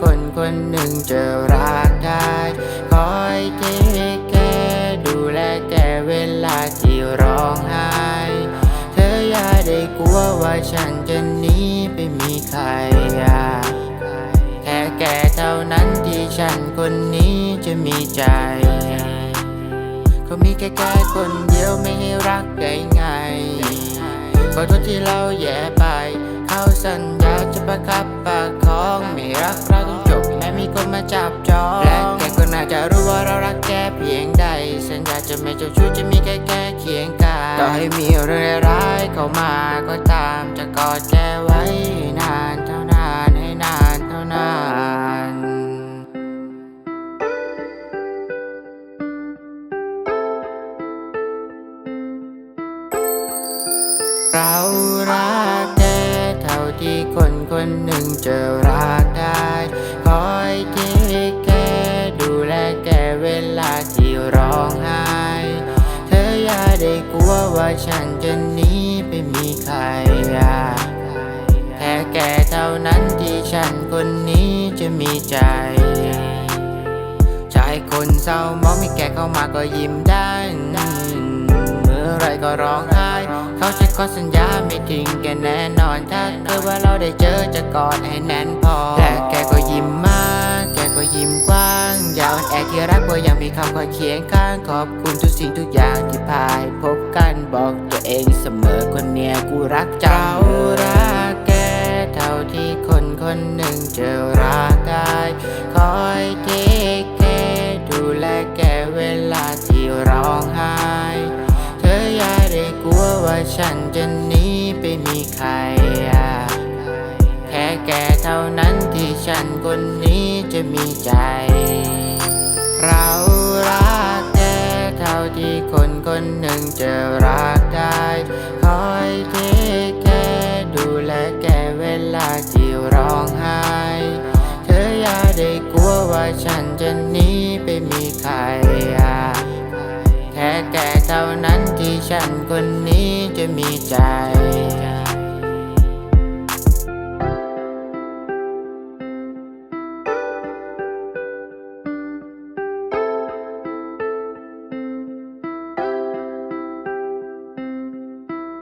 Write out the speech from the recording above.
คนคนหนึ่งจะรักได้คอยเทแค่ดูแลแกเวลาที่ร้องไห้ เธออย่าได้กลัวว่าฉันจะหนีไปมีใครอะแค่แกเท่านั้นที่ฉันคนนี้จะมีใจเขามีแค่แค่คนเดียวไม่ให้รักได้ไงขอโทษที่เราแย่ไป เขาสัญญาจะประคับประคองไม่รักเรา จับจองและแกก็น่าจะรู้ว่าเรารักแกเพียงใดสัญญาจะไม่เจ้าชู้จะมีแค่แค่เคียงกายต่อให้มีเรื่องร้ายเข้ามาก็ตามจะกอดแกไว้นานเท่านานให้นานเท่านานเรารักแกเท่าที่คนคนหนึ่งจะรัก เวลาที่ร้องไห้ เธออย่าได้กลัวว่าฉันจะหนีไปมีใครแค่แกเท่านั้นที่ฉันคนนี้จะมีใจชายคนเศร้ามองมีแกเข้ามาก็ยิ้มได้เมื่อไรก็ร้องไห้ เขาจะขอสัญญาไม่ทิ้งแกแน่นอนถ้าเกิดว่าเราได้เจอจะกอดให้แน่นพอและแกก็ยิ้มมา กแกก็ยิ้มกว้าง อย่าอ่อนแอที่รักว่ายังมีคำคอยเคียงข้างขอบคุณทุกสิ่งทุกอย่างที่พายพบกันบอกตัวเองเสมอคนเนี้ยกูรักจังเรารักแกเท่าที่คนคนหนึ่งจะรักได้คอยเทคแคร์ดูแลแกเวลาที่ร้องไห้เธออย่าได้กลัวว่าฉันจะหนีไปมีใครอะแค่แกเท่านั้นที่ฉันคนนี้ จะมีใจ เรารักแกเท่าที่คนคนหนึ่งจะรักได้ คอยเทคแกดูแลแกเวลาที่ร้องไห้ เธออย่าได้กลัวว่าฉันจะหนีไปมีใครอะแค่แกเท่านั้นที่ฉันคนนี้จะมีใจ